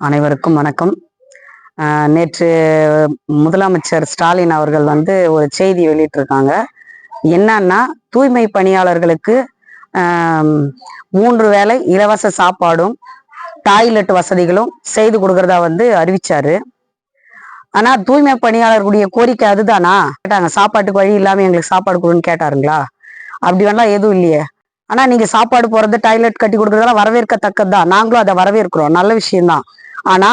அனைவருக்கும் வணக்கம். ஆஹ் நேற்று முதலமைச்சர் ஸ்டாலின் அவர்கள் வந்து ஒரு செய்தி வெளியிட்டிருக்காங்க. என்னன்னா தூய்மை பணியாளர்களுக்கு மூன்று வேளை இலவச சாப்பாடும் டாய்லெட் வசதிகளும் செய்து கொடுக்கறதா வந்து அறிவிச்சாரு. ஆனா தூய்மை பணியாளர்களுடைய கோரிக்கை அதுதானா? கேட்டாங்க. சாப்பாட்டுக்கு வழி இல்லாம எங்களுக்கு சாப்பாடு கொடுன்னு கேட்டாருங்களா? அப்படி வேணா எதுவும் இல்லையே. ஆனா நீங்க சாப்பாடு போறது டாய்லெட் கட்டி கொடுக்கறதெல்லாம் வரவேற்கத்தக்கது தான் நாங்களும் அதை வரவேற்கிறோம். நல்ல விஷயம்தான். ஆனா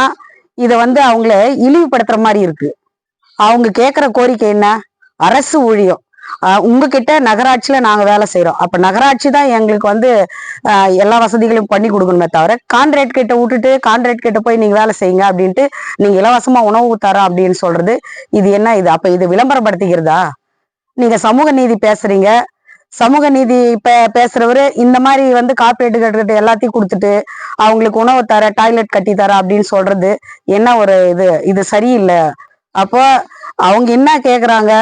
இத வந்து அவங்கள இழிவுபடுத்துற மாதிரி இருக்கு. அவங்க கேக்குற கோரிக்கை என்ன? அரசு ஊழியம். உங்ககிட்ட நகராட்சியில நாங்க வேலை செய்யறோம் அப்ப நகராட்சி தான் எங்களுக்கு வந்து எல்லா வசதிகளையும் பண்ணி கொடுக்கணுமே தவிர கான்ட்ராக்ட் கிட்ட விட்டுட்டு கான்ட்ராக்ட் கிட்ட போய் நீங்க வேலை செய்யுங்க அப்படின்ட்டு நீங்க இலவசமா உணவு தரோம் அப்படின்னு சொல்றது இது என்ன இது? அப்ப இது விளம்பரப்படுத்திக்கிறதா? நீங்க சமூக நீதி பேசுறீங்க. சமூக நீதி இப்ப பேசுறவரு இந்த மாதிரி வந்து காப்பீட்டு கிட்ட எல்லாத்தையும் கொடுத்துட்டு அவங்களுக்கு உணவு தர டாய்லெட் கட்டி தர அப்படின்னு சொல்றது என்ன ஒரு இது? இது சரியில்லை. அப்போ அவங்க என்ன கேக்குறாங்க?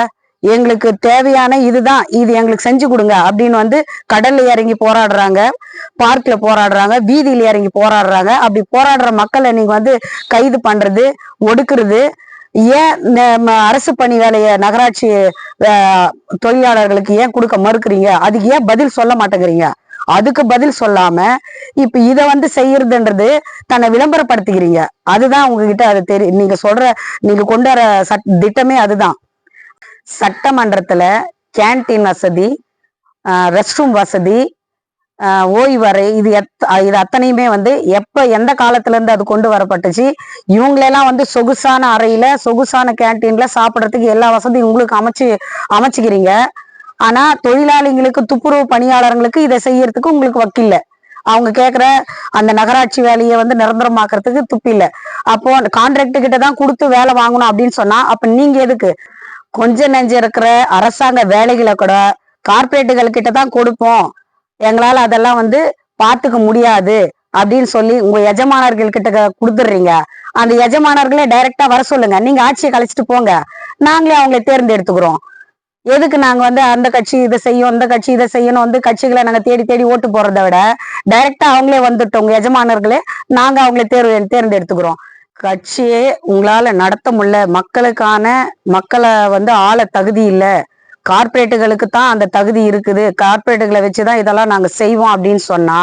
எங்களுக்கு தேவையான இதுதான் இது எங்களுக்கு செஞ்சு கொடுங்க அப்படின்னு வந்து கடல்ல இறங்கி போராடுறாங்க. பார்க்ல போராடுறாங்க வீதியில இறங்கி போராடுறாங்க. அப்படி போராடுற மக்களை நீங்க வந்து கைது பண்றது ஒடுக்குறது ஏன் நம்ம அரசு பணி வேலையை நகராட்சி தொழிலாளர்களுக்கு ஏன் கொடுக்க மறுக்கிறீங்க? அதுக்கு ஏன் பதில் சொல்ல மாட்டேங்கிறீங்க? அதுக்கு பதில் சொல்லாம இப்ப இத வந்து செய்யறதுன்றது தன்னை விளம்பரப்படுத்திக்கிறீங்க. அதுதான் உங்ககிட்ட அது தெரியும் நீங்க சொல்ற நீங்க கொண்டு வர சட் திட்டமே அதுதான். சட்டமன்றத்துல கேண்டீன் வசதி ரெஸ்ட் ரூம் வசதி ஓய்வறை இது எத் இது அத்தனையுமே வந்து எப்ப எந்த காலத்துல இருந்து அது கொண்டு வரப்பட்டுச்சு? இவங்களெல்லாம் வந்து சொகுசான அறையில சொகுசான கேண்டீன்ல சாப்பிட்றதுக்கு எல்லா வசதியும் உங்களுக்கு அமைச்சு அமைச்சுக்கிறீங்க. ஆனா தொழிலாளிங்களுக்கு துப்புரவு பணியாளர்களுக்கு இதை செய்யறதுக்கு உங்களுக்கு வக்கில்ல. அவங்க கேட்குற அந்த நகராட்சி வேலையை வந்து நிரந்தரமாக்குறதுக்கு துப்பில்ல. அப்போ கான்ட்ராக்டு கிட்ட தான் கொடுத்து வேலை வாங்கணும் அப்படின்னு சொன்னா அப்ப நீங்க எதுக்கு? கொஞ்ச நெஞ்சு இருக்கிற அரசாங்க வேலைகளை கூட கார்பரேட்டுகள் கிட்ட தான் கொடுப்போம். எங்களால் அதெல்லாம் வந்து பார்த்துக்க முடியாது அப்படின்னு சொல்லி உங்க எஜமானர்கள் கிட்ட கொடுத்துடுறீங்க. அந்த எஜமானர்களே டைரக்டா வர சொல்லுங்க. நீங்க ஆட்சியை கழிச்சிட்டு போங்க. நாங்களே அவங்களை தேர்ந்தெடுத்துக்கிறோம். எதுக்கு நாங்க வந்து அந்த கட்சி இதை செய்யும் அந்த கட்சி இதை செய்யணும் வந்து கட்சிகளை நாங்க தேடி தேடி ஓட்டு போறதை விட டைரக்டா அவங்களே வந்துட்டோம் உங்க எஜமானர்களே நாங்க அவங்களை தேர்வு தேர்ந்தெடுத்துக்கிறோம். கட்சியே உங்களால நடத்த முடியல. மக்களுக்கான மக்களை வந்து ஆள தகுதி இல்லை. கார்பரேட்டுகளுக்கு தான் அந்த தகுதி இருக்குது. கார்பரேட்டுகளை வச்சுதான் இதெல்லாம் நாங்க செய்வோம் அப்படின்னு சொன்னா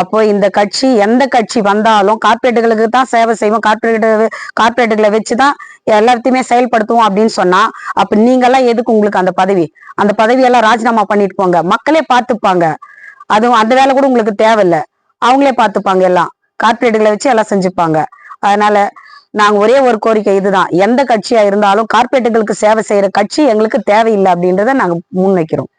அப்போ இந்த கட்சி எந்த கட்சி வந்தாலும் கார்பரேட்டுகளுக்கு தான் சேவை செய்வோம். கார்பரேட் கார்பரேட்டுகளை வச்சுதான் எல்லாத்தையுமே செயல்படுத்துவோம் அப்படின்னு சொன்னா அப்ப நீங்கெல்லாம் எதுக்கு உங்களுக்கு அந்த பதவி? அந்த பதவியெல்லாம் ராஜினாமா பண்ணிட்டு போங்க. மக்களே பார்த்துப்பாங்க. அதுவும் அந்த வேலை கூட உங்களுக்கு தேவையில்லை. அவங்களே பார்த்துப்பாங்க எல்லாம். கார்பரேட்டுகளை வச்சு எல்லாம் செஞ்சுப்பாங்க. அதனால நாங்க ஒரே ஒரு கோரிக்கை இதுதான். எந்த கட்சியா இருந்தாலும் கார்பரேட்டுகளுக்கு சேவை செய்யற கட்சி எங்களுக்கு தேவையில்லை அப்படின்றத நாங்க முன்வைக்கிறோம்.